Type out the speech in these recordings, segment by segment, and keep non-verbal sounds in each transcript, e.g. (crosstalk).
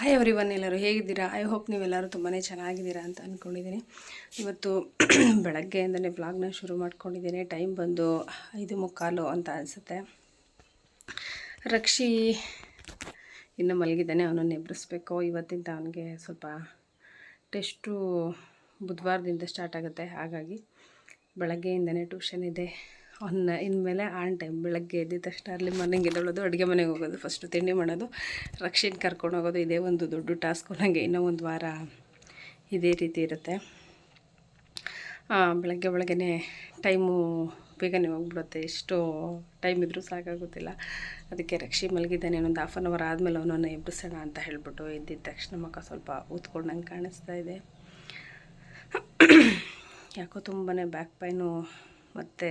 Hi every one ಎಲ್ಲರೂ ಹೇಗಿದ್ದೀರಾ? I hope ನೀವೆಲ್ಲರೂ ತುಂಬಾ ಚೆನ್ನಾಗಿದ್ದೀರಾ ಅಂತ ಅಂದ್ಕೊಂಡಿದ್ದೀನಿ ಇವತ್ತು (clears throat) ಬೆಳಗ್ಗೆಯಿಂದಲೇ ವ್ಲಾಗ್ನ ಶುರು ಮಾಡ್ಕೊಂಡಿದ್ದೀನಿ. ಟೈಮ್ ಬಂದು ಐದು ಮುಕ್ಕಾಲು ಅಂತ ಅನಿಸುತ್ತೆ. ರಕ್ಷಿ ಇನ್ನು ಮಲಗಿದ್ದಾನೆ, ಅವನನ್ನು ಎಬ್ಬರಿಸ್ಬೇಕು ಇವತ್ತಿಂದ ಅವನಿಗೆ ಸ್ವಲ್ಪ ಟೆಸ್ಟು ಬುಧವಾರದಿಂದ ಸ್ಟಾರ್ಟ್ ಆಗುತ್ತೆ. ಹಾಗಾಗಿ ಬೆಳಗ್ಗೆಯಿಂದನೇ ಟ್ಯೂಷನ್ ಇದೆ. ಅವನ್ನ ಇನ್ಮೇಲೆ ಆನ್ ಟೈಮ್ ಬೆಳಗ್ಗೆ ಎದ್ದಿದ ತಕ್ಷಣ ಅಲ್ಲಿ ಮನೆಗೆ ಎದ್ದೇಳೋದು, ಅಡುಗೆ ಮನೆಗೆ ಹೋಗೋದು ಫಸ್ಟು ತಿಂಡಿ ಮಾಡೋದು ರಕ್ಷೆಗೆ ಕರ್ಕೊಂಡು ಹೋಗೋದು, ಇದೇ ಒಂದು ದೊಡ್ಡ ಟಾಸ್ಕ್ ನನಗೆ ಇನ್ನೂ ಒಂದು ವಾರ ಇದೇ ರೀತಿ ಇರುತ್ತೆ. ಬೆಳಗ್ಗೆ ಒಳಗೇ ಟೈಮು ಬೇಗನೆ ಹೋಗ್ಬಿಡುತ್ತೆ. ಎಷ್ಟು ಟೈಮ್ ಇದ್ದರೂ ಸಾಕಾಗೋದಿಲ್ಲ. ಅದಕ್ಕೆ ರಕ್ಷಿ ಮಲಗಿದ್ದಾನೆ ಒಂದು ಹಾಫ್ ಆನ್ ಅವರ್ ಆದಮೇಲೆ ಅವನನ್ನು ಎಬ್ಬಿಸೋಣ ಅಂತ ಹೇಳಿಬಿಟ್ಟು ಎದ್ದಿದ್ದ ತಕ್ಷಣ ಮಕ್ಕ ಸ್ವಲ್ಪ ಊದ್ಕೊಂಡಂಗೆ ಕಾಣಿಸ್ತಾ ಇದೆ. ಯಾಕೋ ತುಂಬಾ ಬ್ಯಾಕ್ ಪೈನು ಮತ್ತು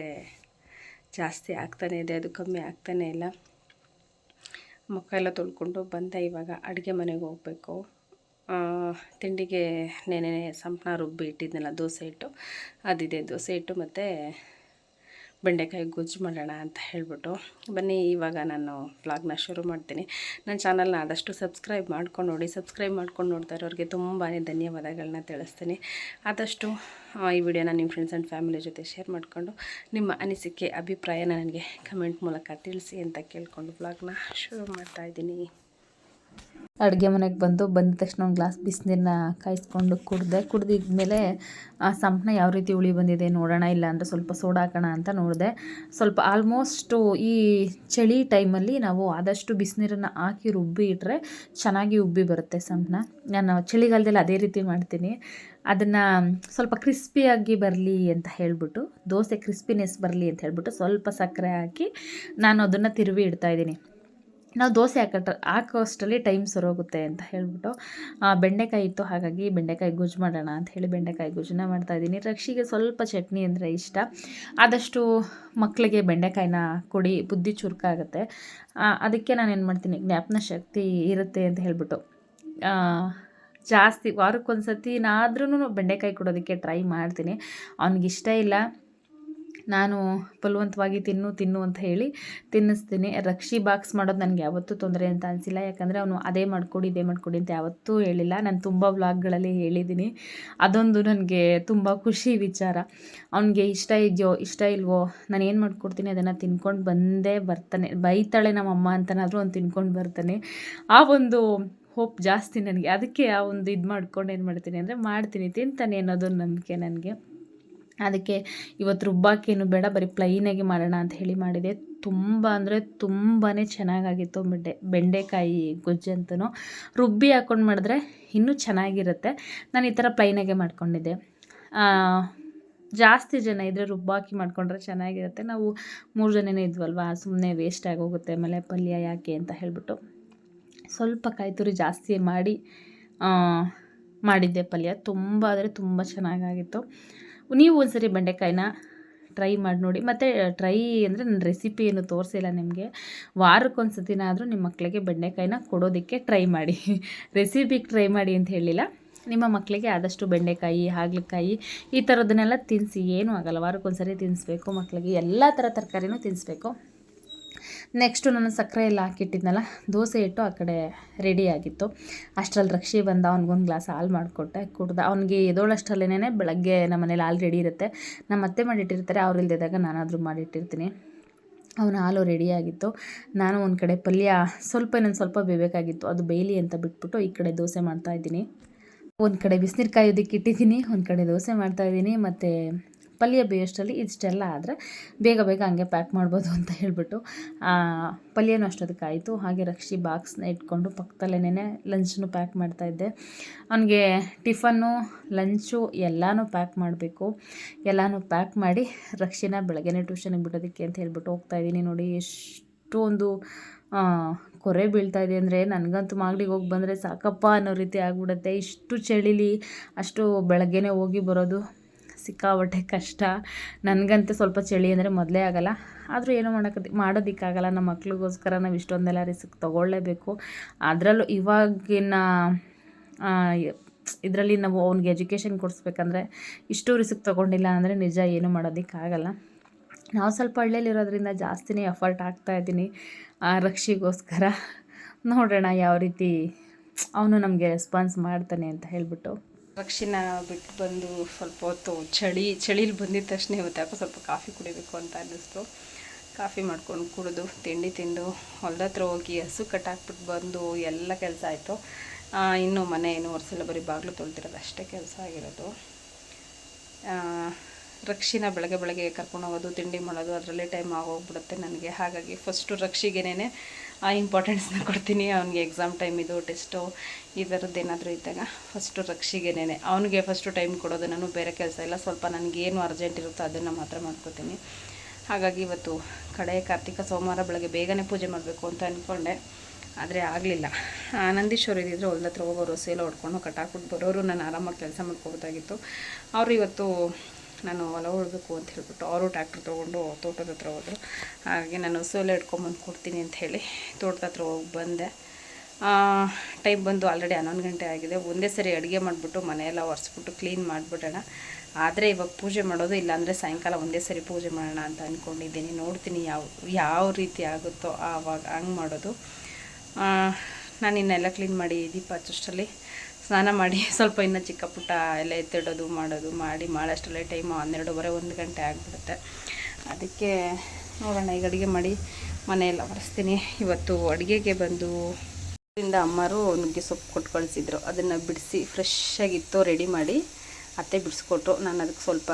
ಜಾಸ್ತಿ ಆಗ್ತಾನೇ ಇದೆ, ಅದು ಕಮ್ಮಿ ಆಗ್ತಾನೇ ಇಲ್ಲ. ಮುಖ ಎಲ್ಲ ತೊಳ್ಕೊಂಡು ಬಂದೆ ಇವಾಗ ಅಡುಗೆ ಮನೆಗೆ ಹೋಗಬೇಕು. ತಿಂಡಿಗೆ ನೆನೆ ಸಂಪ್ನ ರುಬ್ಬಿ ಇಟ್ಟಿದ್ನಲ್ಲ, ದೋಸೆ ಹಿಟ್ಟು. ಅದಿದೆ, ದೋಸೆ ಹಿಟ್ಟು ಮತ್ತು ಬೆಂಡೆಕಾಯಿ ಗೊಜ್ಜು ಮಾಡೋಣ ಅಂತ ಹೇಳ್ಬಿಟ್ಟು ಬನ್ನಿ, ಇವಾಗ ನಾನು ಬ್ಲಾಗ್ನ ಶುರು ಮಾಡ್ತೀನಿ. ನನ್ನ ಚಾನಲ್ನ ಆದಷ್ಟು ಸಬ್ಸ್ಕ್ರೈಬ್ ಮಾಡ್ಕೊಂಡು ನೋಡಿ ಸಬ್ಸ್ಕ್ರೈಬ್ ಮಾಡ್ಕೊಂಡು ನೋಡ್ತಾ ಇರೋರಿಗೆ ತುಂಬಾ ಧನ್ಯವಾದಗಳನ್ನ ತಿಳಿಸ್ತೀನಿ. ಆದಷ್ಟು ಈ ವಿಡಿಯೋನ ನಿಮ್ಮ ಫ್ರೆಂಡ್ಸ್ ಆ್ಯಂಡ್ ಫ್ಯಾಮಿಲಿ ಜೊತೆ ಶೇರ್ ಮಾಡಿಕೊಂಡು ನಿಮ್ಮ ಅನಿಸಿಕೆ, ಅಭಿಪ್ರಾಯನ ನನಗೆ ಕಮೆಂಟ್ ಮೂಲಕ ತಿಳಿಸಿ ಅಂತ ಕೇಳಿಕೊಂಡು ವ್ಲಾಗ್ನ ಶುರು ಮಾಡ್ತಾ ಇದ್ದೀನಿ. ಅಡುಗೆ ಮನೆಗೆ ಬಂದು ಬಂದ ತಕ್ಷಣ ಒಂದು ಗ್ಲಾಸ್ ಬಿಸಿನೀರನ್ನ ಕಾಯಿಸ್ಕೊಂಡು ಕುಡಿದೆ, ಕುಡ್ದಿದ್ಮೇಲೆ ಆ ಸಂಪಣ ಯಾವ ರೀತಿ ಉಳಿ ಬಂದಿದೆ ನೋಡೋಣ, ಇಲ್ಲ ಅಂದರೆ ಸ್ವಲ್ಪ ಸೋಡಾ ಹಾಕೋಣ ಅಂತ ನೋಡಿದೆ. ಸ್ವಲ್ಪ ಆಲ್ಮೋಸ್ಟು ಈ ಚಳಿ ಟೈಮಲ್ಲಿ ನಾವು ಆದಷ್ಟು ಬಿಸಿನೀರನ್ನು ಹಾಕಿ ರುಬ್ಬಿ ಇಟ್ಟರೆ ಚೆನ್ನಾಗಿ ಉಬ್ಬಿ ಬರುತ್ತೆ ಸಂಪಣ ನಾನು ಚಳಿಗಾಲದಲ್ಲಿ ಅದೇ ರೀತಿ ಮಾಡ್ತೀನಿ. ಅದನ್ನು ಸ್ವಲ್ಪ ಕ್ರಿಸ್ಪಿಯಾಗಿ ಬರಲಿ ಅಂತ ಹೇಳಿಬಿಟ್ಟು, ದೋಸೆ ಕ್ರಿಸ್ಪಿನೆಸ್ ಬರಲಿ ಅಂತ ಹೇಳಿಬಿಟ್ಟು ಸ್ವಲ್ಪ ಸಕ್ಕರೆ ಹಾಕಿ ನಾನು ಅದನ್ನು ತಿರುವಿ ಇಡ್ತಾ ಇದ್ದೀನಿ. ನಾವು ದೋಸೆ ಹಾಕೋ ಅಷ್ಟರಲ್ಲಿ ಟೈಮ್ ಸರೋಗುತ್ತೆ ಅಂತ ಹೇಳ್ಬಿಟ್ಟು ಬೆಂಡೆಕಾಯಿ ಇತ್ತು, ಹಾಗಾಗಿ ಬೆಂಡೆಕಾಯಿ ಗೊಜ್ಜು ಮಾಡೋಣ ಅಂತ ಹೇಳಿ ಬೆಂಡೆಕಾಯಿ ಗೊಜ್ಜನ್ನ ಮಾಡ್ತಾಯಿದ್ದೀನಿ ರಕ್ಷಿಗೆ ಸ್ವಲ್ಪ ಚಟ್ನಿ ಅಂದರೆ ಇಷ್ಟ. ಆದಷ್ಟು ಮಕ್ಕಳಿಗೆ ಬೆಂಡೆಕಾಯಿನ ಕೊಡಿ, ಬುದ್ಧಿ ಚುರುಕಾಗುತ್ತೆ. ಅದಕ್ಕೆ ನಾನು ಏನು ಮಾಡ್ತೀನಿ, ಜ್ಞಾಪನ ಶಕ್ತಿ ಇರುತ್ತೆ ಅಂತ ಹೇಳ್ಬಿಟ್ಟು ಜಾಸ್ತಿ ವಾರಕ್ಕೊಂದು ಸತಿನಾದ್ರೂ ಬೆಂಡೆಕಾಯಿ ಕೊಡೋದಕ್ಕೆ ಟ್ರೈ ಮಾಡ್ತೀನಿ. ಅವ್ನಿಗಿಷ್ಟ ಇಲ್ಲ. ನಾನು ಬಲವಂತವಾಗಿ ತಿನ್ನು ತಿನ್ನು ಅಂತ ಹೇಳಿ ತಿನ್ನಿಸ್ತೀನಿ. ರಕ್ಷಿ ಬಾಕ್ಸ್ ಮಾಡೋದು ನನಗೆ ಯಾವತ್ತೂ ತೊಂದರೆ ಅಂತ ಅನಿಸಿಲ್ಲ. ಯಾಕಂದರೆ ಅವನು ಅದೇ ಮಾಡಿಕೊಡಿ, ಇದೇ ಮಾಡಿಕೊಡಿ ಅಂತ ಯಾವತ್ತೂ ಹೇಳಿಲ್ಲ. ನಾನು ತುಂಬ ವ್ಲಾಗ್ಗಳಲ್ಲಿ ಹೇಳಿದ್ದೀನಿ. ಅದೊಂದು ನನಗೆ ತುಂಬ ಖುಷಿ ವಿಚಾರ. ಅವನಿಗೆ ಇಷ್ಟ ಇದೆಯೋ, ಇಷ್ಟ ಇಲ್ವೋ, ನಾನು ಏನು ಮಾಡ್ಕೊಡ್ತೀನಿ ಅದನ್ನು ತಿನ್ಕೊಂಡು ಬಂದೇ ಬರ್ತಾನೆ. ಬೈತಾಳೆ ನಮ್ಮಮ್ಮ ಅಂತನಾದರೂ ಅವ್ನು ತಿನ್ಕೊಂಡು ಬರ್ತಾನೆ. ಆ ಒಂದು ಹೋಪ್ ಜಾಸ್ತಿ ನನಗೆ. ಅದಕ್ಕೆ ಆ ಒಂದು ಇದು ಮಾಡ್ಕೊಂಡು ಏನು ಮಾಡ್ತೀನಿ ಅಂದರೆ ಮಾಡ್ತೀನಿ. ತಿಂತಾನೆ ಅನ್ನೋದೊಂದು ನಂಬಿಕೆ ನನಗೆ. ಅದಕ್ಕೆ ಇವತ್ತು ರುಬ್ಬಾಕೇನು ಬೇಡ, ಬರೀ ಪ್ಲೈನಾಗಿ ಮಾಡೋಣ ಅಂತ ಹೇಳಿ ಮಾಡಿದೆ. ತುಂಬ ಅಂದರೆ ತುಂಬಾ ಚೆನ್ನಾಗಾಗಿತ್ತು ಬೆಂಡೆ, ಬೆಂಡೆಕಾಯಿ ಗೊಜ್ಜು ಗೊಜ್ಜಂತೂ ರುಬ್ಬಿ ಹಾಕ್ಕೊಂಡು ಮಾಡಿದ್ರೆ ಇನ್ನೂ ಚೆನ್ನಾಗಿರುತ್ತೆ. ನಾನು ಈ ಥರ ಪ್ಲೈನಾಗೆ ಮಾಡ್ಕೊಂಡಿದ್ದೆ. ಜಾಸ್ತಿ ಜನ ಇದ್ದರೆ ರುಬ್ಬಾಕಿ ಮಾಡ್ಕೊಂಡ್ರೆ ಚೆನ್ನಾಗಿರುತ್ತೆ. ನಾವು ಮೂರು ಜನನೇ ಇದ್ವಲ್ವ ಸುಮ್ಮನೆ ವೇಸ್ಟ್ ಆಗೋಗುತ್ತೆ ಆಮೇಲೆ ಪಲ್ಯ ಯಾಕೆ ಅಂತ ಹೇಳಿಬಿಟ್ಟು. ಸ್ವಲ್ಪ ಕಾಯಿ ತುರಿ ಜಾಸ್ತಿ ಮಾಡಿ ಮಾಡಿದ್ದೆ ಪಲ್ಯ. ತುಂಬ ಅಂದರೆ ತುಂಬ ಚೆನ್ನಾಗಾಗಿತ್ತು. ನೀವು ಒಂದ್ಸರಿ ಬೆಂಡೆಕಾಯಿನ ಟ್ರೈ ಮಾಡಿ ನೋಡಿ. ಮತ್ತು ಟ್ರೈ ಅಂದರೆ ನನ್ನ ರೆಸಿಪಿ ಏನು ತೋರಿಸಿಲ್ಲ ನಿಮಗೆ. ವಾರಕ್ಕೊಂದು ಸತಿನಾದರೂ ನಿಮ್ಮ ಮಕ್ಕಳಿಗೆ ಬೆಂಡೆಕಾಯಿನ ಕೊಡೋದಕ್ಕೆ ಟ್ರೈ ಮಾಡಿ. (laughs) ರೆಸಿಪಿಗೆ ಟ್ರೈ ಮಾಡಿ ಅಂತ ಹೇಳಿಲ್ಲ. ನಿಮ್ಮ ಮಕ್ಕಳಿಗೆ ಆದಷ್ಟು ಬೆಂಡೆಕಾಯಿ, ಹಾಗಲಕಾಯಿ ಈ ಥರದನ್ನೆಲ್ಲ ತಿನ್ನಿಸಿ ಏನೂ ಆಗಲ್ಲ. ವಾರಕ್ಕೊಂದ್ಸರಿ ತಿನ್ನಿಸ್ಬೇಕು ಮಕ್ಕಳಿಗೆ ಎಲ್ಲ ಥರ ತರಕಾರಿನೂ ತಿನ್ನಿಸ್ಬೇಕು ನೆಕ್ಸ್ಟು ನಾನು ಸಕ್ಕರೆ ಎಲ್ಲ ಹಾಕಿಟ್ಟಿದ್ನಲ್ಲ, ದೋಸೆ ಇಟ್ಟು ಆ ಕಡೆ ರೆಡಿ ಆಗಿತ್ತು. ಅಷ್ಟರಲ್ಲಿ ರಕ್ಷಿ ಬಂದ, ಅವ್ನಿಗೊಂದು ಗ್ಲಾಸ್ ಹಾಲು ಮಾಡಿಕೊಟ್ಟೆ, ಕುಡ್ದ. ಅವ್ನಿಗೆ ಎದೋಳಷ್ಟರಲ್ಲೇನೆ ಬೆಳಗ್ಗೆ ನಮ್ಮ ಮನೇಲಿ ಹಾಲು ರೆಡಿ ಇರುತ್ತೆ. ನಮ್ಮ ಅತ್ತೆ ಮಾಡಿಟ್ಟಿರ್ತಾರೆ, ಅವ್ರು ಇಲ್ದಿದ್ದಾಗ ನಾನಾದರೂ ಮಾಡಿಟ್ಟಿರ್ತೀನಿ. ಅವನ ಹಾಲು ರೆಡಿಯಾಗಿತ್ತು ನಾನು ಒಂದು ಕಡೆ ಪಲ್ಯ ಸ್ವಲ್ಪ ಇನ್ನೊಂದು ಸ್ವಲ್ಪ ಬೇಯಬೇಕಾಗಿತ್ತು. ಅದು ಬೇಯಲಿ ಅಂತ ಬಿಟ್ಬಿಟ್ಟು ಈ ಕಡೆ ದೋಸೆ ಮಾಡ್ತಾಯಿದ್ದೀನಿ ಒಂದು ಕಡೆ ಬಿಸಿನೀರು ಕಾಯೋದಕ್ಕೆ ಇಟ್ಟಿದ್ದೀನಿ, ಒಂದು ಕಡೆ ದೋಸೆ ಮಾಡ್ತಾಯಿದ್ದೀನಿ ಮತ್ತು ಪಲ್ಯ ಬೇಯೋಷ್ಟರಲ್ಲಿ ಇಷ್ಟೆಲ್ಲ ಆದರೆ ಬೇಗ ಬೇಗ ಹಂಗೆ ಪ್ಯಾಕ್ ಮಾಡ್ಬೋದು ಅಂತ ಹೇಳ್ಬಿಟ್ಟು ಪಲ್ಯನೂ ಅಷ್ಟೊದಕ್ಕೆ ಆಯಿತು. ಹಾಗೆ ರಕ್ಷಿ ಬಾಕ್ಸ್ನ ಇಟ್ಕೊಂಡು ಪಕ್ಕದಲ್ಲೇನೆ ಲಂಚನ್ನು ಪ್ಯಾಕ್ ಮಾಡ್ತಾಯಿದ್ದೆ ಅವನಿಗೆ ಟಿಫನ್ನು ಲಂಚು ಎಲ್ಲನೂ ಪ್ಯಾಕ್ ಮಾಡಬೇಕು. ಎಲ್ಲನೂ ಪ್ಯಾಕ್ ಮಾಡಿ ರಕ್ಷಿನ ಬೆಳಗ್ಗೆನೇ ಟ್ಯೂಷನಿಗೆ ಬಿಡೋದಕ್ಕೆ ಅಂತ ಹೇಳ್ಬಿಟ್ಟು ಹೋಗ್ತಾಯಿದ್ದೀನಿ ನೋಡಿ. ಎಷ್ಟೊಂದು ಕೊರೆ ಬೀಳ್ತಾ ಇದೆ ಅಂದರೆ ನನಗಂತೂ ಮಾಗಡಿಗೆ ಹೋಗಿ ಬಂದರೆ ಸಾಕಪ್ಪ ಅನ್ನೋ ರೀತಿ ಆಗ್ಬಿಡುತ್ತೆ. ಇಷ್ಟು ಚಳಿಲಿ, ಅಷ್ಟು ಬೆಳಗ್ಗೆನೇ ಹೋಗಿ ಬರೋದು. ಸಿಕ್ಕಾಪಟ್ಟೆ ಕಷ್ಟ. ನನಗಂತೂ ಸ್ವಲ್ಪ ಚಳಿ ಅಂದರೆ ಮೊದಲೇ ಆಗಲ್ಲ. ಆದರೂ ಏನೂ ಮಾಡೋಕ್ಕೆ ಮಾಡೋದಕ್ಕಾಗಲ್ಲ. ನಮ್ಮ ಮಕ್ಳಿಗೋಸ್ಕರ ನಾವು ಇಷ್ಟೊಂದೆಲ್ಲ ರಿಸ್ಕ್ ತೊಗೊಳ್ಳೇಬೇಕು ಅದರಲ್ಲೂ ಇವಾಗಿನ ಇದರಲ್ಲಿ ನಾವು ಅವ್ನಿಗೆ ಎಜುಕೇಷನ್ ಕೊಡಿಸ್ಬೇಕಂದ್ರೆ ಇಷ್ಟು ರಿಸ್ಕ್ ತೊಗೊಂಡಿಲ್ಲ ಅಂದರೆ ನಿಜ ಏನೂ ಮಾಡೋದಕ್ಕಾಗಲ್ಲ. ನಾವು ಸ್ವಲ್ಪ ಹಳ್ಳಿಯಲ್ಲಿರೋದ್ರಿಂದ ಜಾಸ್ತಿನೇ ಎಫರ್ಟ್ ಹಾಕ್ತಾ ಇದ್ದೀನಿ. ಆ, ರಕ್ಷಿಗೋಸ್ಕರ. ನೋಡೋಣ ಯಾವ ರೀತಿ ಅವನು ನಮಗೆ ರೆಸ್ಪಾನ್ಸ್ ಮಾಡ್ತಾನೆ ಅಂತ ಹೇಳ್ಬಿಟ್ಟು. ರಕ್ಷಿನ ಬಿಟ್ಟು ಬಂದು ಸ್ವಲ್ಪ ಹೊತ್ತು ಚಳಿ, ಚಳಿಲಿ ಬಂದಿದ್ದ ತಕ್ಷಣ ಇವತ್ತು ಯಾಕೋ ಸ್ವಲ್ಪ ಕಾಫಿ ಕುಡಿಬೇಕು ಅಂತ ಅನ್ನಿಸ್ತು. ಕಾಫಿ ಮಾಡ್ಕೊಂಡು ಕುಡಿದು, ತಿಂಡಿ ತಿಂದು, ಹೊಲ್ದ ಹತ್ರ ಹೋಗಿ ಹಸು ಕಟ್ಟಾಕ್ಬಿಟ್ಟು ಬಂದು ಎಲ್ಲ ಕೆಲಸ ಆಯಿತು. ಇನ್ನೂ ಮನೆ ಏನು ಒರೆಸಲ್ಲ, ಬರೀ ಬಾಗಿಲು ತೊಳ್ದಿರೋದು ಅಷ್ಟೇ ಕೆಲಸ ಆಗಿರೋದು. ರಕ್ಷಿನ ಬೆಳಗ್ಗೆ ಬೆಳಗ್ಗೆ ಕರ್ಕೊಂಡು ಹೋಗೋದು, ತಿಂಡಿ ಮಾಡೋದು, ಅದರಲ್ಲೇ ಟೈಮ್ ಆಗೋಗ್ಬಿಡುತ್ತೆ ನನಗೆ. ಹಾಗಾಗಿ ಫಸ್ಟು ರಕ್ಷಿಗೇನೆ ಆ ಇಂಪಾರ್ಟೆನ್ಸ್ನ ಕೊಡ್ತೀನಿ. ಅವ್ನಿಗೆ ಎಕ್ಸಾಮ್ ಟೈಮ್ ಇದು ಟೆಸ್ಟು ಈ ಥರದ್ದು ಏನಾದರೂ ಇದ್ದಾಗ ಫಸ್ಟು ರಕ್ಷಿಗೆನೇ ಅವನಿಗೆ ಫಸ್ಟು ಟೈಮ್ ಕೊಡೋದು ನಾನು ಬೇರೆ ಕೆಲಸ ಇಲ್ಲ. ಸ್ವಲ್ಪ ನನಗೇನು ಅರ್ಜೆಂಟ್ ಇರುತ್ತೋ ಅದನ್ನು ಮಾತ್ರ ಮಾಡ್ಕೋತೀನಿ. ಹಾಗಾಗಿ ಇವತ್ತು ಕಡೆ ಕಾರ್ತಿಕ ಸೋಮವಾರ ಬೆಳಗ್ಗೆ ಬೇಗನೆ ಪೂಜೆ ಮಾಡಬೇಕು ಅಂತ ಅಂದ್ಕೊಂಡೆ ಆದರೆ ಆಗಲಿಲ್ಲ. ಆನಂದೀಶ್ವರ ಇದ್ದಿದ್ರೆ ಹೊಲ್ದ ಹತ್ರ ಹೋಗೋರು, ಸೇಲ ಹೊಡ್ಕೊಂಡು ಕಟ್ಟಾಕ್ಬಿಟ್ಟು ಬರೋರು. ನಾನು ಆರಾಮಾಗಿ ಕೆಲಸ ಮಾಡ್ಕೋಬೋದಾಗಿತ್ತು. ಅವರು ಇವತ್ತು ನಾನು ಹೊಲ ಉಳ್ಬೇಕು ಅಂತ ಹೇಳ್ಬಿಟ್ಟು ಅವರು ಟ್ಯಾಕ್ಟ್ರ್ ತೊಗೊಂಡು ತೋಟದ ಹತ್ರ ಹೋದರು. ಹಾಗೆ ನಾನು ಸೋಲೆ ಹಿಡ್ಕೊಂಬಂದು ಕೊಡ್ತೀನಿ ಅಂತ ಹೇಳಿ ತೋಟದ ಹತ್ರ ಹೋಗಿ ಬಂದೆ. ಟೈಮ್ ಬಂದು ಆಲ್ರೆಡಿ ಹನ್ನೊಂದು ಗಂಟೆ ಆಗಿದೆ. ಒಂದೇ ಸರಿ ಅಡುಗೆ ಮಾಡಿಬಿಟ್ಟು ಮನೆಯೆಲ್ಲ ಒರೆಸ್ಬಿಟ್ಟು ಕ್ಲೀನ್ ಮಾಡಿಬಿಡೋಣ. ಆದರೆ ಇವಾಗ ಪೂಜೆ ಮಾಡೋದು ಇಲ್ಲಾಂದರೆ ಸಾಯಂಕಾಲ ಒಂದೇ ಸರಿ ಪೂಜೆ ಮಾಡೋಣ ಅಂತ ಅಂದ್ಕೊಂಡಿದ್ದೀನಿ ನೋಡ್ತೀನಿ ಯಾವ ಯಾವ ರೀತಿ ಆಗುತ್ತೋ ಆವಾಗ ಹಂಗೆ ಮಾಡೋದು. ನಾನು ಇನ್ನೆಲ್ಲ ಕ್ಲೀನ್ ಮಾಡಿ ದೀಪ ಹಚ್ಚೋಷ್ಟರಲ್ಲಿ ಸ್ನಾನ ಮಾಡಿ (laughs) ಸ್ವಲ್ಪ ಇನ್ನು ಚಿಕ್ಕ ಪುಟ್ಟ ಎಲ್ಲ ಎತ್ತಿಡೋದು, ಮಾಡೋದು ಮಾಡಿ ಮಾಡೋಷ್ಟರಲ್ಲೇ ಟೈಮು ಹನ್ನೆರಡೂವರೆ ಒಂದು ಗಂಟೆ ಆಗಿಬಿಡುತ್ತೆ. ಅದಕ್ಕೆ ನೋಡೋಣ, ಈಗ ಅಡುಗೆ ಮಾಡಿ ಮನೆಯೆಲ್ಲ ಒರೆಸ್ತೀನಿ. ಇವತ್ತು ಅಡುಗೆಗೆ ಬಂದು ಇಂದ ಅಮ್ಮರು ನುಗ್ಗೆ ಸೊಪ್ಪು ಕೊಟ್ಟು ಕಳಿಸಿದ್ರು. ಅದನ್ನು ಬಿಡಿಸಿ ಫ್ರೆಶ್ ಆಗಿತ್ತು ರೆಡಿ ಮಾಡಿ ಅತ್ತೆ ಬಿಡಿಸ್ಕೊಟ್ರು. ನಾನು ಅದಕ್ಕೆ ಸ್ವಲ್ಪ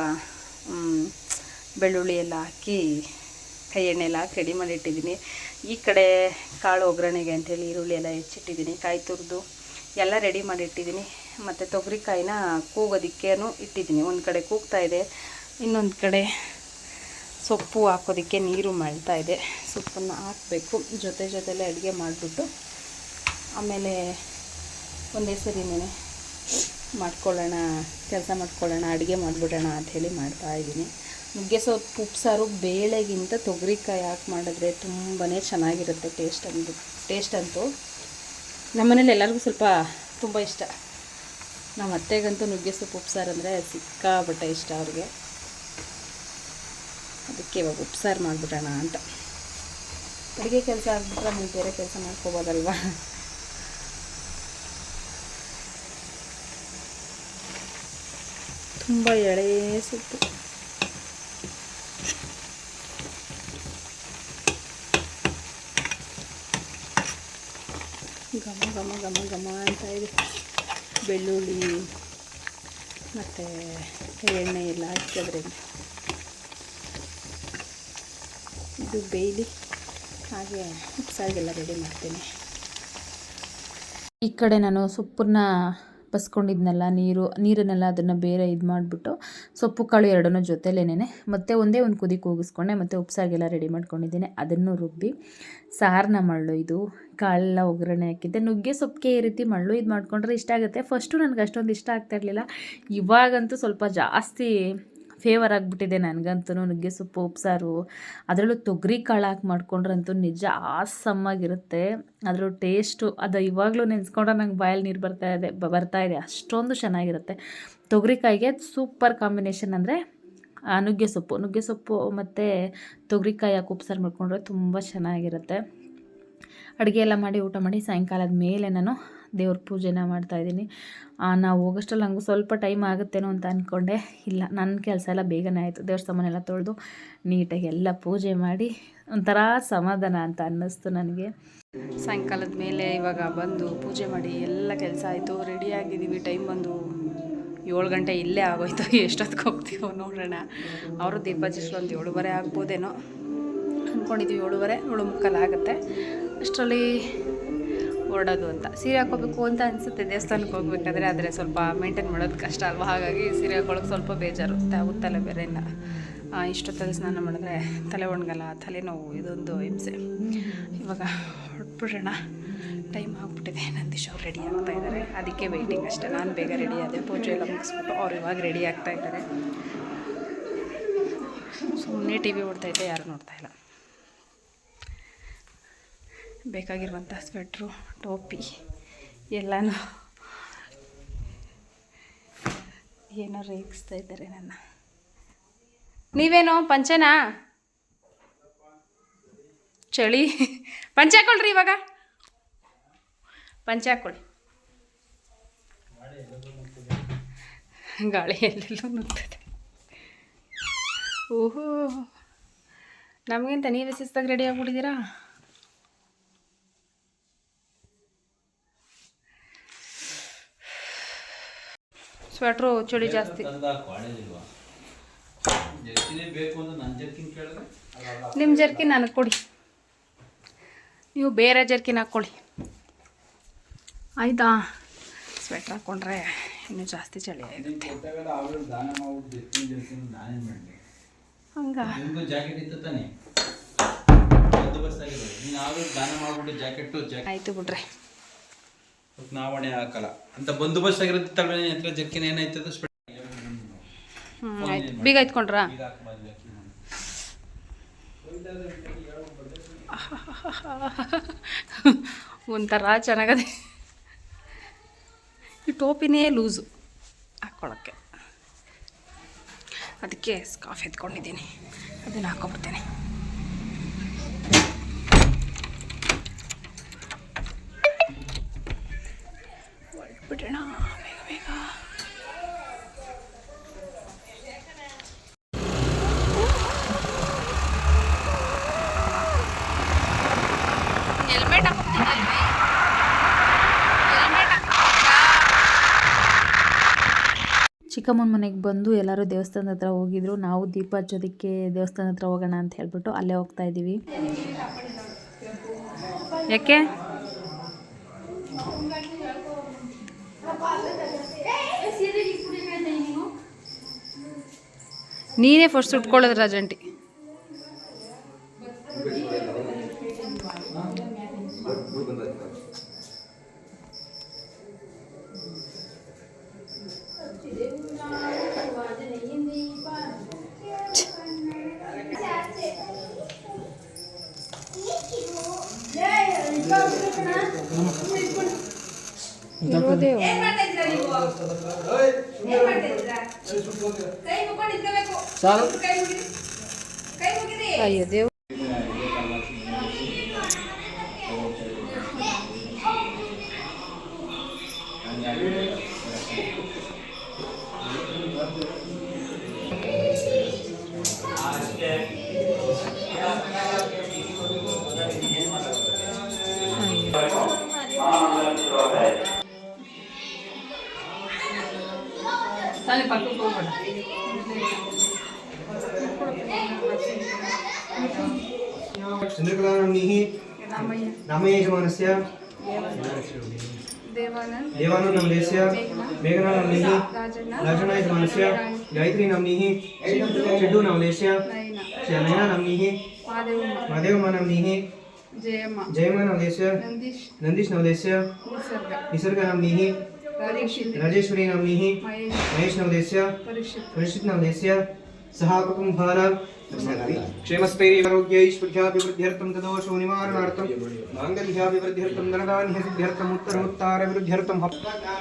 ಬೆಳ್ಳುಳ್ಳಿ ಎಲ್ಲ ಹಾಕಿ ಕೈ ಎಣ್ಣೆ ಎಲ್ಲ ಹಾಕಿ ರೆಡಿ ಮಾಡಿ ಇಟ್ಟಿದ್ದೀನಿ. ಈ ಕಡೆ ಕಾಳು ಒಗ್ಗರಣೆಗೆ ಅಂತೇಳಿ ಈರುಳ್ಳಿ ಎಲ್ಲ ಹೆಚ್ಚಿಟ್ಟಿದ್ದೀನಿ. ಕಾಯಿ ತುರಿದು ಎಲ್ಲ ರೆಡಿ ಮಾಡಿ ಇಟ್ಟಿದ್ದೀನಿ ಮತ್ತು ತೊಗರಿಕಾಯಿನ ಕೂಗೋದಿಕ್ಕೇನು ಇಟ್ಟಿದ್ದೀನಿ. ಒಂದು ಕಡೆ ಕೂಗ್ತಾ ಇದೆ. ಇನ್ನೊಂದು ಕಡೆ ಸೊಪ್ಪು ಹಾಕೋದಕ್ಕೆ ನೀರು ಮಾಡ್ತಾ ಇದೆ. ಸೊಪ್ಪನ್ನು ಹಾಕಬೇಕು. ಜೊತೆ ಜೊತೆಲೇ ಅಡುಗೆ ಮಾಡಿಬಿಟ್ಟು ಆಮೇಲೆ ಒಂದೇ ಸರಿನೇ ಮಾಡ್ಕೊಳ್ಳೋಣ, ಕೆಲಸ ಮಾಡ್ಕೊಳ್ಳೋಣ, ಅಡುಗೆ ಮಾಡಿಬಿಡೋಣ ಅಂಥೇಳಿ ಮಾಡ್ತಾ ಇದ್ದೀನಿ. ನುಗ್ಗೆ ಸೊಪ್ಪು ಉಪ್ಸಾರು ಬೇಳೆಗಿಂತ ತೊಗರಿಕಾಯಿ ಹಾಕಿ ಮಾಡಿದ್ರೆ ತುಂಬಾ ಚೆನ್ನಾಗಿರುತ್ತೆ. ಟೇಸ್ಟ್ ಅಂದು, ಟೇಸ್ಟ್ ಅಂತೂ. ನಮ್ಮನೇಲಿ ಎಲ್ಲರಿಗೂ ಸ್ವಲ್ಪ ತುಂಬ ಇಷ್ಟ. ನಮ್ಮ ಅತ್ತೆಗಂತೂ ನುಗ್ಗೆ ಸೊಪ್ಪು ಉಪ್ಸಾರು ಅಂದರೆ ಸಿಕ್ಕಾಬಟ್ಟೆ ಇಷ್ಟ ಅವ್ರಿಗೆ. ಅದಕ್ಕೆ ಇವಾಗ ಉಪ್ಸಾರು ಮಾಡಿಬಿಡೋಣ ಅಂತ. ಅಡುಗೆ ಕೆಲಸ ಆಗ್ಬಿಟ್ರೆ ನೀವು ಬೇರೆ ಕೆಲಸ ಮಾಡ್ಕೋಬೋದಲ್ವಾ? ತುಂಬ ಎಳೆ ಸೊಪ್ಪು ಘಮ ಘಮ ಘಮ ಘಮ ಅಂತ ಇದೆ. ಬೆಳ್ಳುಳ್ಳಿ ಮತ್ತು ಎಣ್ಣೆ ಎಲ್ಲ ಹಾಕಿದ್ರಿಂದ ಇದು ಬೇಯ್ಲಿ. ಹಾಗೆ ಉಪ್ಸಾರಿಗೆಲ್ಲ ರೆಡಿ ಮಾಡ್ತೀನಿ. ಈ ಕಡೆ ನಾನು ಸೊಪ್ಪನ್ನ ಬಸ್ಕೊಂಡಿದ್ನಲ್ಲ, ನೀರು, ನೀರನ್ನೆಲ್ಲ ಅದನ್ನು ಬೇರೆ ಇದು ಮಾಡಿಬಿಟ್ಟು ಸೊಪ್ಪು, ಕಾಳು ಎರಡನ್ನೂ ಜೊತೆಲೇನೆ ಮತ್ತೆ ಒಂದೇ ಒಂದು ಕುದಿ ಕೂಗಿಸ್ಕೊಂಡೆ ಮತ್ತು ಉಪ್ಸಾಗೆಲ್ಲ ರೆಡಿ ಮಾಡ್ಕೊಂಡಿದ್ದೀನಿ. ಅದನ್ನು ರುಬ್ಬಿ ಸಾರನ್ನ ಮಳ್ಳು ಇದು, ಕಾಳೆಲ್ಲ ಒಗ್ಗರಣೆ ಹಾಕಿದ್ದೆ. ನುಗ್ಗೆ ಸೊಪ್ಪಿಗೆ ಈ ರೀತಿ ಮಳ್ಳು ಇದು ಮಾಡ್ಕೊಂಡ್ರೆ ಇಷ್ಟ ಆಗುತ್ತೆ. ಫಸ್ಟು ನನಗೆ ಅಷ್ಟೊಂದು ಇಷ್ಟ ಆಗ್ತಾ ಇರಲಿಲ್ಲ. ಇವಾಗಂತೂ ಸ್ವಲ್ಪ ಜಾಸ್ತಿ ಫೇವರ್ ಆಗಿಬಿಟ್ಟಿದೆ ನನಗಂತೂ ನುಗ್ಗೆ ಸೊಪ್ಪು ಉಪ್ಸಾರು ಅದರಲ್ಲೂ ತೊಗರಿ ಕಾಳು ಹಾಕಿ ಮಾಡ್ಕೊಂಡ್ರಂತೂ ನಿಜ ಆಸಮ್ಮಾಗಿರುತ್ತೆ ಅದರ ಟೇಸ್ಟು ಅದು ಇವಾಗಲೂ ನೆನೆಸ್ಕೊಂಡ್ರೆ ನಂಗೆ ಬಾಯಲ್ಲಿ ನೀರು ಬರ್ತಾ ಇದೆ ಬರ್ತಾ ಇದೆ. ಅಷ್ಟೊಂದು ಚೆನ್ನಾಗಿರುತ್ತೆ. ತೊಗರಿಕಾಯಿಗೆ ಸೂಪರ್ ಕಾಂಬಿನೇಷನ್ ಅಂದರೆ ನುಗ್ಗೆ ಸೊಪ್ಪು. ನುಗ್ಗೆ ಸೊಪ್ಪು ಮತ್ತು ತೊಗರಿಕಾಯಿ ಹಾಕಿ ಉಪ್ಸಾರು ಮಾಡ್ಕೊಂಡ್ರೆ ತುಂಬ ಚೆನ್ನಾಗಿರುತ್ತೆ. ಅಡುಗೆ ಎಲ್ಲ ಮಾಡಿ ಊಟ ಮಾಡಿ ಸಾಯಂಕಾಲದ ಮೇಲೆ ನಾನು ದೇವ್ರ ಪೂಜೆನ ಮಾಡ್ತಾಯಿದ್ದೀನಿ ನಾವು ಹೋಗೋಷ್ಟರಲ್ಲಿ ನನಗೂ ಸ್ವಲ್ಪ ಟೈಮ್ ಆಗುತ್ತೇನೋ ಅಂತ ಅಂದ್ಕೊಂಡೆ ಇಲ್ಲ ನನ್ನ ಕೆಲಸ ಎಲ್ಲ ಬೇಗನೆ ಆಯಿತು. ದೇವ್ರ ಸಾಮಾನೆಲ್ಲ ತೊಳೆದು ನೀಟಾಗಿ ಎಲ್ಲ ಪೂಜೆ ಮಾಡಿ ಒಂಥರ ಸಮಾಧಾನ ಅಂತ ಅನ್ನಿಸ್ತು ನನಗೆ. ಸಾಯಂಕಾಲದ ಮೇಲೆ ಇವಾಗ ಬಂದು ಪೂಜೆ ಮಾಡಿ ಎಲ್ಲ ಕೆಲಸ ಆಯಿತು. ರೆಡಿ ಆಗಿದ್ದೀವಿ. ಟೈಮ್ ಬಂದು ಏಳು ಗಂಟೆ ಇಲ್ಲೇ ಆಗೋಯ್ತು. (laughs) ಎಷ್ಟೊತ್ತಿಗೆ ಹೋಗ್ತೀವೋ ನೋಡೋಣ. ಅವರು ದೀಪ ಹಚ್ಚಿಸ್ರು ಒಂದು ಏಳುವರೆ ಆಗ್ಬೋದೇನೋ ಅಂದ್ಕೊಂಡಿದ್ವಿ ಏಳುವರೆ ಏಳು ಮುಕ್ಕಾಲು ಆಗುತ್ತೆ. ಅಷ್ಟರಲ್ಲಿ ಹೊರಡೋದು ಅಂತ. ಸೀರೆ ಹಾಕೋಬೇಕು ಅಂತ ಅನಿಸುತ್ತೆ, ದೇವಸ್ಥಾನಕ್ಕೆ ಹೋಗ್ಬೇಕಾದ್ರೆ, ಆದರೆ ಸ್ವಲ್ಪ ಮೇಂಟೈನ್ ಮಾಡೋದು ಕಷ್ಟ ಅಲ್ವಾ? ಹಾಗಾಗಿ ಸೀರೆ ಹಾಕೊಳ್ಳೋಕೆ ಸ್ವಲ್ಪ ಬೇಜಾರು ತಲೆ ಬೇರೆ ಇಲ್ಲ ಇಷ್ಟೊತ್ತಲ್ಲಿ ಸ್ನಾನ ಮಾಡಿದ್ರೆ ತಲೆ ಒಣಗಲ್ಲ, ತಲೆನೋವು, ಇದೊಂದು ಹಿಂಸೆ. ಇವಾಗ ಹೊರಟ್ಬಿಡೋಣ. ಟೈಮ್ ಆಗಿಬಿಟ್ಟಿದೆ. ನಂದೀಶ್ ಅವ್ರು ರೆಡಿ ಆಗ್ತಾ ಇದ್ದಾರೆ ಅದಕ್ಕೆ ವೆಯ್ಟಿಂಗ್ ಅಷ್ಟೇ. ನಾನು ಬೇಗ ರೆಡಿ ಆದೆ. ಪೂಜೆ ಎಲ್ಲ ಮುಗಿಸ್ಬಿಟ್ಟು ಅವ್ರು ಇವಾಗ ರೆಡಿ ಆಗ್ತಾ ಇದ್ದಾರೆ ಸುಮ್ಮನೆ ಟಿ ವಿ ಓಡ್ತೈತೆ ಯಾರು ನೋಡ್ತಾ ಇಲ್ಲ. ಬೇಕಾಗಿರುವಂಥ ಸ್ವೆಟ್ರು, ಟೋಪಿ ಎಲ್ಲನೂ ಏನೋ ರೇಗಿಸ್ತಾ ಇದ್ದಾರೆ ನನ್ನ. ನೀವೇನು ಪಂಚನಾ? ಚಳಿ. ಪಂಚ ಹಾಕೊಳ್ರಿ ಇವಾಗ. ಪಂಚ ಹಾಕೊಳ್ಳಿ ಗಾಳಿ ಎಲ್ಲೆಲ್ಲೋ ನುಗ್ತದೆ. ಓಹೋ. ನಮಗಿಂತ ನೀವೇ ಶಿಸ್ತಾಗಿ ರೆಡಿ ಆಗ್ಬಿಟ್ಟಿದ್ದೀರಾ? ಸ್ವೆಟ್ರು ಚಳಿ ಜಾಸ್ತಿ. ಜರ್ಕಿನ್ ನಿಮ್ಮ ಜರ್ಕಿ ನನಗೆ ಕೊಡಿ. ನೀವು ಬೇರೆ ಜರ್ಕಿನ ಹಾಕ್ಕೊಳ್ಳಿ. ಆಯಿತಾ? ಸ್ವೆಟ್ರ್ ಹಾಕ್ಕೊಂಡ್ರೆ ಇನ್ನೂ ಜಾಸ್ತಿ ಚಳಿ ಹಂಗ? ಜಾಕೆಟ್ ಆಯಿತು ಬಿಡ್ರಿ. ನಾವು ಹೊಣೆ ಹಾಕಲ್ಲ. ಅಂತ ಬಂದೋಬಸ್ತ್ ಆಗಿರೋದು ನಿನ್ನ ಹತ್ರ ಜರ್ಕಿನ್ ಏನಾಯ್ತದ ಆಯ್ತು. ಬೀಗ ಎತ್ಕೊಂಡ್ರಾ (laughs) ಒಂಥರ ಚೆನ್ನಾಗದೆ. ಈ ಟೋಪಿನೇ ಲೂಸು ಹಾಕ್ಕೊಳಕ್ಕೆ ಅದಕ್ಕೆ ಸ್ಕಾಫ್ ಎತ್ಕೊಂಡಿದ್ದೀನಿ. ಅದನ್ನು ಹಾಕೊಬಿಡ್ತೇನೆ. ಹೊರಟ್ಬಿಡೋಣ ಬೇಗ ಬೇಗ ಹೆಲ್ಮೆಟ್ ಹಾಕೊಬಿಟ್ಟಿದ್ದಲ್ವೇ ಹೆಲ್ಮೆಟ್ ಚಿಕ್ಕಮ್ಮನ ಮನೆಗೆ ಬಂದು ಎಲ್ಲರೂ ದೇವಸ್ಥಾನದ ಹತ್ರ ಹೋಗಿದ್ರು. ನಾವು ದೀಪ ಹಚ್ಚೋದಕ್ಕೆ ದೇವಸ್ಥಾನದ ಹತ್ರ ಹೋಗೋಣ ಅಂತ ಹೇಳ್ಬಿಟ್ಟು ಅಲ್ಲೇ ಹೋಗ್ತಾ ಇದ್ದೀವಿ ಯಾಕೆ? ನೀನೇ ಫಸ್ಟ್ ಸುಟ್ಕೊಳ್ಳೋದು ರಾಜಂಟಿ ಇರೋದೇ ಅಯ್ಯೋ ದೇವ್ चन्द्रकलानाम्नीः रामयजमानस्य देवानन्दस्य मेघनानाम्नीः राजनायजमानस्य गायत्रीनाम्नीः चिड्डूनामलेस्य नयनानाम्नीः महादेवमानाम्नीः जयमानामलेस्य नन्दीशनवलेस्य निसर्गनाम्नीः राजेश्वरीनाम्नीः महेशनवलेस्य परिषितनामलेस्य सहाकुकुम्भारा क्षेमस्थैर्यरोग्यैश्वर्याभिवृद्ध्यर्थं तदोषो निवारणार्थं माङ्गल्याभिवृद्ध्यर्थं धनदान्यसिद्ध्यर्थम् उत्तरमुत्तारविरुद्ध्यर्थं अक्षता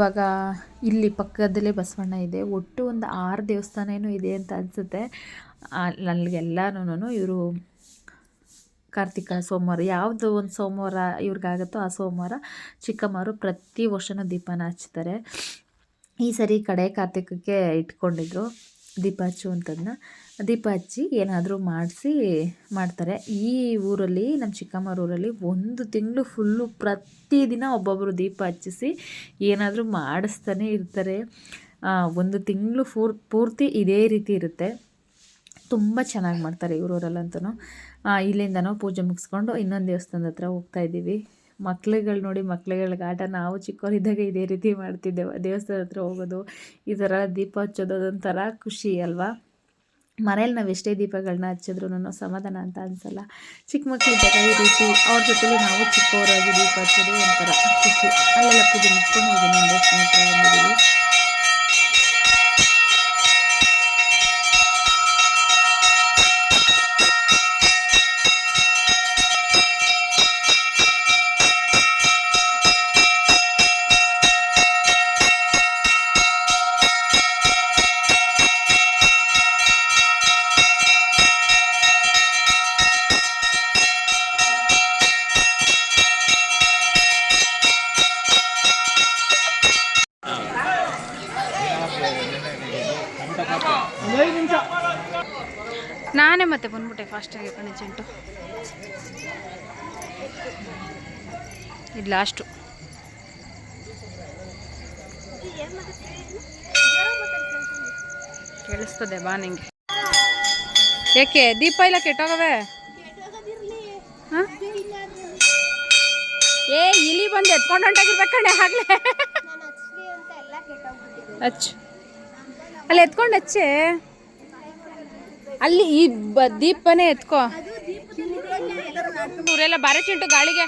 ಇವಾಗ ಇಲ್ಲಿ ಪಕ್ಕದಲ್ಲೇ ಬಸವಣ್ಣ ಇದೆ. ಒಟ್ಟು ಒಂದು ಆರು ದೇವಸ್ಥಾನ ಇದೆ ಅಂತ ಅನಿಸುತ್ತೆ. ಅಲ್ಲಿಗೆಲ್ಲನೂ ಇವರು ಕಾರ್ತಿಕ ಸೋಮವಾರ, ಯಾವುದು ಒಂದು ಸೋಮವಾರ ಇವ್ರಿಗಾಗುತ್ತೋ ಆ ಸೋಮವಾರ ಚಿಕ್ಕಮ್ಮವರು ಪ್ರತಿ ವರ್ಷನೂ ದೀಪನ ಹಚ್ತಾರೆ. ಈ ಸರಿ ಕಡೆ ಕಾರ್ತಿಕಕ್ಕೆ ಇಟ್ಕೊಂಡಿದ್ರು. ದೀಪ ಹಚ್ಚುವಂಥದ್ದನ್ನ ದೀಪ ಹಚ್ಚಿ ಏನಾದರೂ ಮಾಡಿಸಿ ಮಾಡ್ತಾರೆ. ಈ ಊರಲ್ಲಿ ನಮ್ಮ ಚಿಕ್ಕಮ್ಮರ ಊರಲ್ಲಿ ಒಂದು ತಿಂಗಳು ಫುಲ್ಲು ಪ್ರತಿದಿನ ಒಬ್ಬೊಬ್ಬರು ದೀಪ ಹಚ್ಚಿಸಿ ಏನಾದರೂ ಮಾಡಿಸ್ತಾನೆ ಇರ್ತಾರೆ. ಒಂದು ತಿಂಗಳು ಪೂರ್ತಿ ಇದೇ ರೀತಿ ಇರುತ್ತೆ. ತುಂಬ ಚೆನ್ನಾಗಿ ಮಾಡ್ತಾರೆ ಇವರೂರಲ್ಲಂತೂ ಇಲ್ಲಿಂದನೂ ಪೂಜೆ ಮುಗಿಸ್ಕೊಂಡು ಇನ್ನೊಂದು ದೇವಸ್ಥಾನದ ಹತ್ರ ಹೋಗ್ತಾ ಇದ್ದೀವಿ. ಮಕ್ಳುಗಳು ನೋಡಿ ಮಕ್ಳುಗಳ್ಗೆ ಆಟ ನಾವು ಚಿಕ್ಕವರಿದ್ದಾಗ ಇದೇ ರೀತಿ ಮಾಡ್ತಿದ್ದೆವು. ದೇವಸ್ಥಾನ ಹತ್ರ ಹೋಗೋದು, ಈ ಥರ ದೀಪ ಹಚ್ಚೋದು ಅದೊಂಥರ ಖುಷಿ ಅಲ್ವಾ? ಮನೇಲಿ ನಾವು ಎಷ್ಟೇ ದೀಪಗಳನ್ನ ಹಚ್ಚಿದ್ರು ಸಮಾಧಾನ ಅಂತ ಅನ್ಸಲ್ಲ. ಚಿಕ್ಕ ಮಕ್ಕಳಿದ್ದಾಗ ಈ ರೀತಿ ಅವ್ರ ಜೊತೆಲಿ ನಾವು ಚಿಕ್ಕವರಾಗಿ ದೀಪ ಹಚ್ಚೋದು ಒಂಥರ ಖುಷಿ. ಅಲ್ಲೆಲ್ಲ ಪೂಜೆ ಮುಗಿಸ್ಕೊಂಡು ಹೋಗಿ ನಮ್ಮ ದೇವಸ್ಥಾನ ಬಂದಿದ್ದೀವಿ. ಬಂದ್ಬಿಟ್ಟೆ ಫಾಸ್ಟಾಗಿ ಕಣೆ ಚೆಂಟು. ಇದು ಲಾಸ್ಟು ಕೇಳಿಸ್ತದೆ ಬಾ ನಿಂಗೆ. ಏಕೆ ದೀಪ ಇಲ್ಲ ಕೆಟ್ಟೋಗವೆ? ಏ ಇಲಿ ಬಂದು ಎತ್ಕೊಂಡು ಹೊಂಟಾಗಿರ್ಬೇಕಣೆ ಆಗ್ಲೇ. ಹಚ್ಚು ಅಲ್ಲಿ ಎತ್ಕೊಂಡು ಹಚ್ಚೆ. ಅಲ್ಲಿ ಈ ಬ ದೀಪನೇ ಎತ್ಕೋ. ಊರೆಲ್ಲ ಬಾರೆ ಚಿಂಟು ಗಾಳಿಗೆ.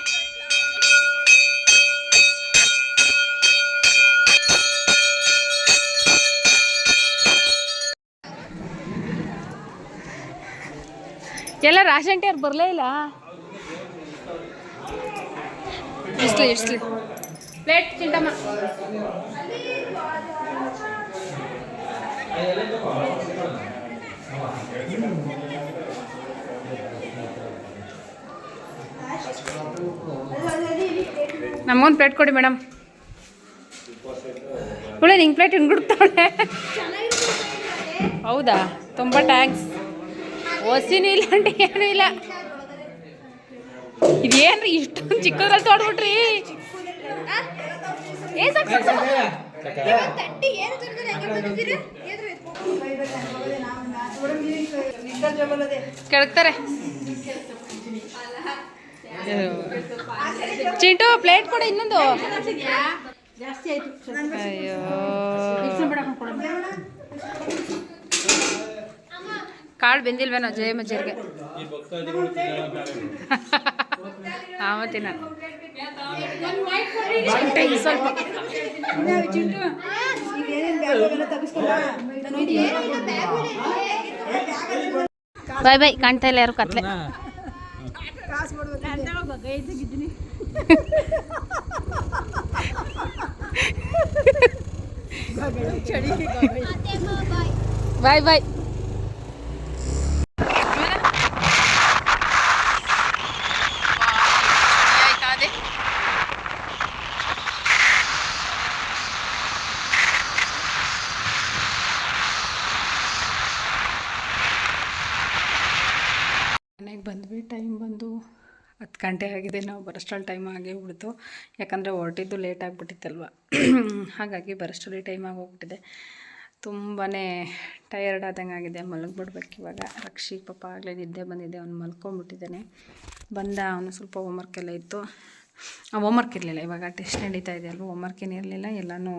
ಎಲ್ಲ ರಾಶಂಟಿ ಅವ್ರು ಬರಲೇ ಇಲ್ಲ? ಇಸ್ಲಿ ಇಸ್ಲಿ. ಪ್ಲೇಟ್ ನಮಗೊಂದು ಪ್ಲೇಟ್ ಕೊಡಿ ಮೇಡಮ್ ಹುಳಿ ನಿಂಗೆ ಪ್ಲೇಟ್ ಹಿಂಗಿಡ್ತಾಳೆ ಹೌದಾ? ತುಂಬ ಟ್ಯಾಂಕ್ಸ್ ಹೊಸಿನೂ ಇಲ್ಲ ಅಂಟಿ ಏನೂ ಇಲ್ಲ. ಇದೇನ್ರಿ ಇಷ್ಟೊಂದು ಚಿಕ್ಕದ್ರಲ್ಲಿ ತೊಡ್ಬಿಟ್ರಿ? ಏ ಸಾಕು ಕೆಳಗ್ತಾರೆ ಚಿಂಟು ಪ್ಲೇಟ್ ಕೊಡ ಇನ್ನೊಂದು. ಅಯ್ಯೋ. ಕಾಳು ಬೆಂದಿಲ್ವೇನೋ ಜಯ ಮಜ್ಜರಿಗೆ ಆವತ್ತಿನ ಸ್ವಲ್ಪ. ಬಾಯ್ ಬಾಯ್ ಕಾಣ್ತಾ ಇಲ್ಲ ಯಾರು ಕತ್ಲೆ. ಬಾಯ್ ಬಾಯ್ ಮನೆಗೆ ಬಂದ್ವಿ ಟೈಮ್ ಬಂದು ಹತ್ತು ಗಂಟೆ ಆಗಿದೆ, ನಾವು ಬರೋಷ್ಟರಲ್ಲಿ ಟೈಮ್ ಆಗೇ ಬಿಡ್ತು ಯಾಕಂದರೆ ಹೊರಟಿದ್ದು ಲೇಟ್ ಆಗಿಬಿಟ್ಟಿತ್ತಲ್ವ? ಹಾಗಾಗಿ ಬರೋಷ್ಟರಲ್ಲಿ ಟೈಮ್ ಆಗೋಗ್ಬಿಟ್ಟಿದೆ ತುಂಬಾ ಟಯರ್ಡ್ ಆದಂಗೆ ಆಗಿದೆ, ಮಲಗಿಬಿಡ್ಬೇಕು ಇವಾಗ. ರಕ್ಷಿ ಪಾಪ ಆಗಲೇ ನಿದ್ದೆ ಬಂದಿದೆ, ಅವ್ನು ಮಲ್ಕೊಂಬಿಟ್ಟಿದ್ದಾನೆ. ಬಂದ ಅವನು ಸ್ವಲ್ಪ ಹೋಮ್ವರ್ಕ್ ಎಲ್ಲ ಇತ್ತು. ಆ ಹೋಮ್ವರ್ಕ್ ಇರಲಿಲ್ಲ, ಇವಾಗ ಟೆಸ್ಟ್ ನಡೀತಾ ಇದೆ ಅಲ್ವ? ಹೋಮ್ವರ್ಕ್ ಏನು ಇರಲಿಲ್ಲ, ಎಲ್ಲನೂ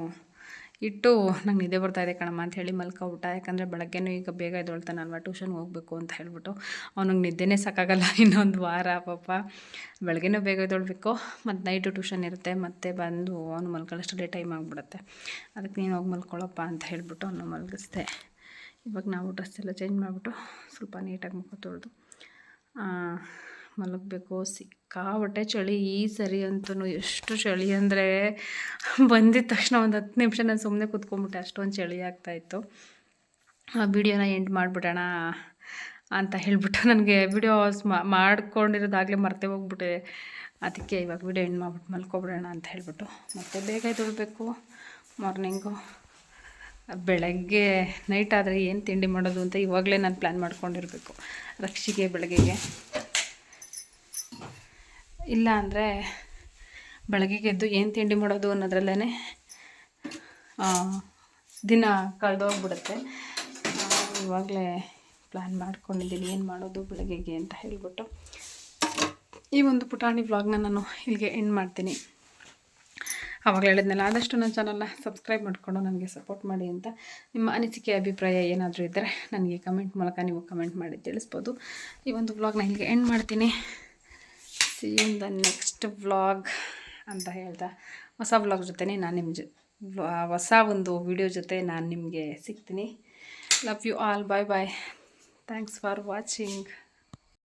ಇಟ್ಟು ನಂಗೆ ನಿದ್ದೆ ಬರ್ತಾ ಇದೆ ಕಣಮ್ಮ ಅಂತ ಹೇಳಿ ಮಲ್ಕೊಬಿಟ್ಟ ಯಾಕಂದರೆ ಬೆಳಗ್ಗೆನೂ ಈಗ ಬೇಗ ಎದ್ದೊಳ್ತಾನಲ್ವ ಟ್ಯೂಷನ್ ಹೋಗಬೇಕು ಅಂತ ಹೇಳ್ಬಿಟ್ಟು. ಅವ್ನಿಗೆ ನಿದ್ದೆನೇ ಸಾಕಾಗಲ್ಲ (laughs) ಇನ್ನೊಂದು ವಾರ ಪಾಪ. ಬೆಳಗ್ಗೆನೂ ಬೇಗ ಎದ್ದೊಳ್ಬೇಕು, ಮತ್ತು ನೈಟು ಟ್ಯೂಷನ್ ಇರುತ್ತೆ, ಮತ್ತೆ ಬಂದು ಅವನು ಡೇ ಟೈಮ್ ಆಗಿಬಿಡುತ್ತೆ. ಅದಕ್ಕೆ ನೀನು ಹೋಗಿ ಮಲ್ಕೊಳ್ಳಪ್ಪ ಅಂತ ಹೇಳಿಬಿಟ್ಟು ಅವನು ಮಲಗಿಸ್ದೆ. ಇವಾಗ ನಾವು ಡ್ರೆಸ್ ಎಲ್ಲ ಚೇಂಜ್ ಮಾಡಿಬಿಟ್ಟು ಸ್ವಲ್ಪ ನೀಟಾಗಿ ಮುಖ ತೊಳೆದು ಮಲಗಬೇಕು ಸಿಕ್ಕಾಬಟ್ಟೆ ಚಳಿ, ಈ ಸರಿ ಅಂತೂ ಎಷ್ಟು ಚಳಿ ಅಂದರೆ ಬಂದಿದ ತಕ್ಷಣ ಒಂದು ಹತ್ತು ನಿಮಿಷ ನಾನು ಸುಮ್ಮನೆ ಕೂತ್ಕೊಂಡ್ಬಿಟ್ಟೆ ಅಷ್ಟೊಂದು ಚಳಿ ಆಗ್ತಾಯಿತ್ತು ಆ ವಿಡಿಯೋನ ಎಂಡ್ ಮಾಡಿಬಿಡೋಣ ಅಂತ ಹೇಳ್ಬಿಟ್ಟು ನನಗೆ ವಿಡಿಯೋಸ್ ಮಾಡ್ಕೊಂಡಿರೋದಾಗಲೇ ಮರ್ತೇ ಹೋಗ್ಬಿಟ್ಟೆ. ಅದಕ್ಕೆ ಇವಾಗ ವಿಡಿಯೋ ಎಂಡ್ ಮಾಡ್ಬಿಟ್ಟು ಮಲ್ಕೊಬಿಡೋಣ ಅಂತ ಹೇಳ್ಬಿಟ್ಟು, ಮತ್ತೆ ಬೇಗ ಎದ್ದೇಳಬೇಕು ಮಾರ್ನಿಂಗು. ಬೆಳಗ್ಗೆ ನೈಟ್ ಆದರೆ ಏನು ತಿಂಡಿ ಮಾಡೋದು ಅಂತ ಇವಾಗಲೇ ನಾನು ಪ್ಲ್ಯಾನ್ ಮಾಡ್ಕೊಂಡಿರಬೇಕು, ರಕ್ಷಿಗೆ ಬೆಳಗ್ಗೆಗೆ. ಇಲ್ಲ ಅಂದರೆ ಬೆಳಗ್ಗೆ ಎದ್ದು ಏನು ತಿಂಡಿ ಮಾಡೋದು ಅನ್ನೋದ್ರಲ್ಲೇ ದಿನ ಕಳೆದೋಗ್ಬಿಡುತ್ತೆ ಇವಾಗಲೇ ಪ್ಲ್ಯಾನ್ ಮಾಡ್ಕೊಂಡಿದ್ದೀನಿ ಏನು ಮಾಡೋದು ಬೆಳಗ್ಗೆಗೆ ಅಂತ ಹೇಳಿಬಿಟ್ಟು. ಈ ಒಂದು ಪುಟಾಣಿ ವ್ಲಾಗ್ನ ನಾನು ಇಲ್ಲಿಗೆ ಎಂಡ್ ಮಾಡ್ತೀನಿ. ಆವಾಗಲೇ ಹೇಳಿದ್ನಲ್ಲ, ಆದಷ್ಟು ನನ್ನ ಚಾನಲ್ನ ಸಬ್ಸ್ಕ್ರೈಬ್ ಮಾಡಿಕೊಂಡು ನನಗೆ ಸಪೋರ್ಟ್ ಮಾಡಿ ಅಂತ. ನಿಮ್ಮ ಅನಿಸಿಕೆ, ಅಭಿಪ್ರಾಯ ಏನಾದರೂ ಇದ್ದರೆ ನನಗೆ ಕಮೆಂಟ್ ಮೂಲಕ ನೀವು ಕಮೆಂಟ್ ಮಾಡಿ ತಿಳಿಸ್ಬೋದು. ಈ ಒಂದು ವ್ಲಾಗ್ನ ಇಲ್ಲಿಗೆ ಎಂಡ್ ಮಾಡ್ತೀನಿ. See in the next vlog ಅಂತ ಹೇಳ್ತಾ. ಹೊಸ ವ್ಲಾಗ್ ಜೊತೆನೇ ನಾನು ನಿಮ್ಮ ಜೊ ಹೊಸ ಒಂದು ವಿಡಿಯೋ ಜೊತೆ ನಾನು ನಿಮಗೆ ಸಿಗ್ತೀನಿ. Love you all bye bye thanks for watching